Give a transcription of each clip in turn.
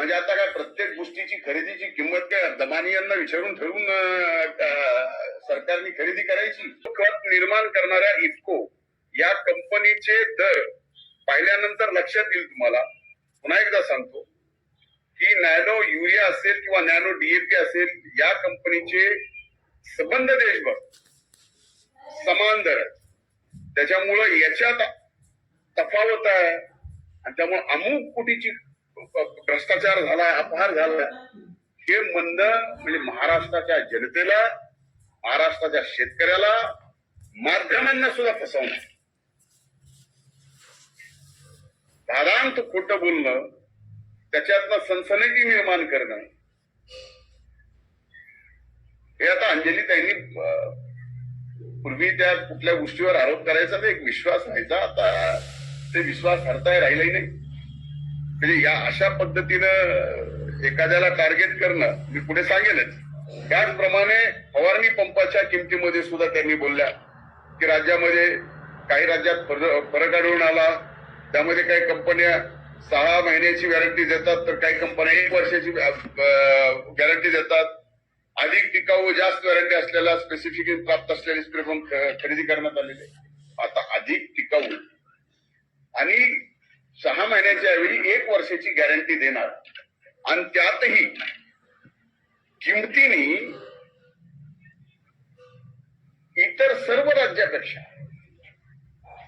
म्हणजे आता काय प्रत्येक गोष्टीची खरेदीची किंमत काय? दमानी यांना विचारून ठरवून सरकारने खरेदी करायची. खत निर्माण करणाऱ्या इफको या कंपनीचे दर पाहिल्यानंतर लक्षात येईल तुम्हाला. पुन्हा एकदा सांगतो की नॅनो युरिया असेल किंवा नॅनो डीएपी असेल या कंपनीचे संबंध देशभर समान दर त्याच्यामुळं याच्यात तफावत आहे. आणि त्यामुळे अमुक कोटीची भ्रष्टाचार झाला अपहार झालाय हे मंद म्हणजे महाराष्ट्राच्या जनतेला महाराष्ट्राच्या शेतकऱ्याला माध्यमांना सुद्धा फसवणं. धारांत खोटं बोलणं त्याच्यातनं सनसनटी निर्माण करणं. हे आता अंजली त्यांनी पूर्वी त्या कुठल्या गोष्टीवर आरोप करायचा तर एक विश्वास व्हायचा. आता ते विश्वास हरताय राहिलाही नाही. म्हणजे या अशा पद्धतीनं एखाद्याला टार्गेट करणं मी पुढे सांगेनच त्याचप्रमाणे फवारणी पंपाच्या किमतीमध्ये सुद्धा त्यांनी बोलल्या की राज्यामध्ये काही राज्यात फरक फरक आढळून आला. त्यामध्ये काही कंपन्या सहा महिन्याची गॅरंटी देतात तर काही कंपन्या एक वर्षाची गॅरंटी देतात. अधिक टिकाऊ जास्त वॅरंटी असलेला स्पेसिफिकेशन प्राप्त असलेले स्प्रे पंप खरेदी करण्यात आलेले. आता अधिक टिकाऊ. आणि सहा महिन्याच्या ऐवजी एक वर्षाची गॅरंटी देणार. आणि त्यातही किमतीने इतर सर्व राज्यापेक्षा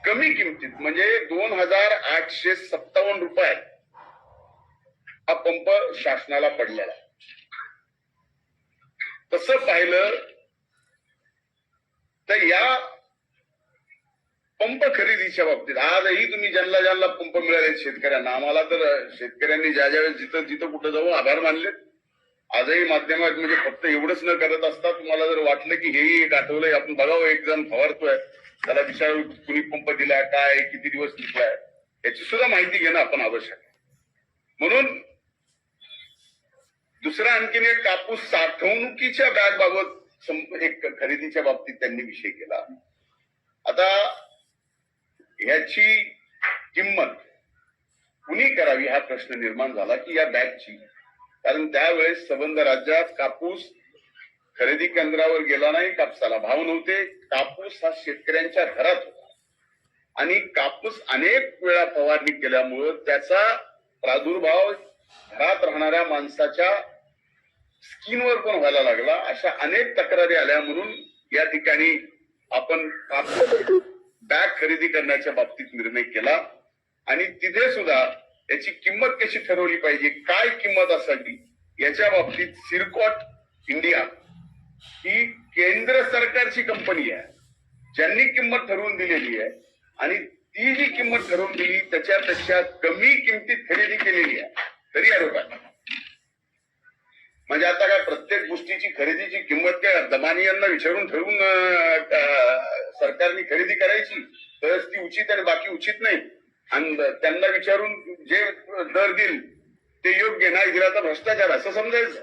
कमी किमतीत म्हणजे दोन हजार आठशे सत्तावन्न रुपये हा पंप शासनाला पडलेला तस तसं पाहिलं तर या पंप खरेदीच्या बाबतीत. आजही तुम्ही ज्यांना ज्यांना पंप मिळाले शेतकऱ्यांना आम्हाला तर शेतकऱ्यांनी ज्या ज्या वेळेस जिथं जिथं कुठं जाऊ आभार मानले. आजही माध्यमात म्हणजे फक्त एवढंच न करत असता तुम्हाला जर वाटलं की हेही एक आठवलंय आपण बघावं एक जण फवारतोय. त्याला विचारू कुणी पंप दिलाय काय किती दिवस निघलाय याची सुद्धा माहिती घेणं आपण आवश्यक आहे. म्हणून दुसरा आणखीन एक कापूस साठवणुकीच्या बॅग बाबत एक खरेदीच्या बाबतीत त्यांनी विषय केला. आता ह्याची किंमत कुणी करावी हा प्रश्न निर्माण झाला की या बॅगची? कारण त्यावेळेस संबंध राज्यात कापूस खरेदी केंद्रावर गेला नाही कापसाला भाव नव्हते. कापूस हा शेतकऱ्यांच्या घरात होता. आणि कापूस अनेक वेळा फवारणी केल्यामुळं त्याचा प्रादुर्भाव घरात राहणाऱ्या माणसाच्या स्किनवर पण व्हायला लागला. अशा अनेक तक्रारी आल्या म्हणून या ठिकाणी आपण कापूस बॅग खरेदी करण्याच्या बाबतीत निर्णय केला. आणि तिथे सुद्धा याची किंमत कशी ठरवली पाहिजे काय किंमत असावी याच्या बाबतीत सिरकॉट इंडिया ही केंद्र सरकारची कंपनी आहे. ज्यांनी किंमत ठरवून दिलेली आहे. आणि ती जी किंमत ठरवून दिली त्याच्यापेक्षा कमी किमतीत खरेदी केलेली आहे. तरी आरोप आहे म्हणजे आता काय प्रत्येक गोष्टीची खरेदीची किंमत काय दमानी यांना विचारून ठरवून सरकारने खरेदी करायची तरच ती उचित आणि बाकी उचित नाही. आणि त्यांना विचारून जे दर देईल ते योग्य नाही दिला तर भ्रष्टाचार असं समजायचं.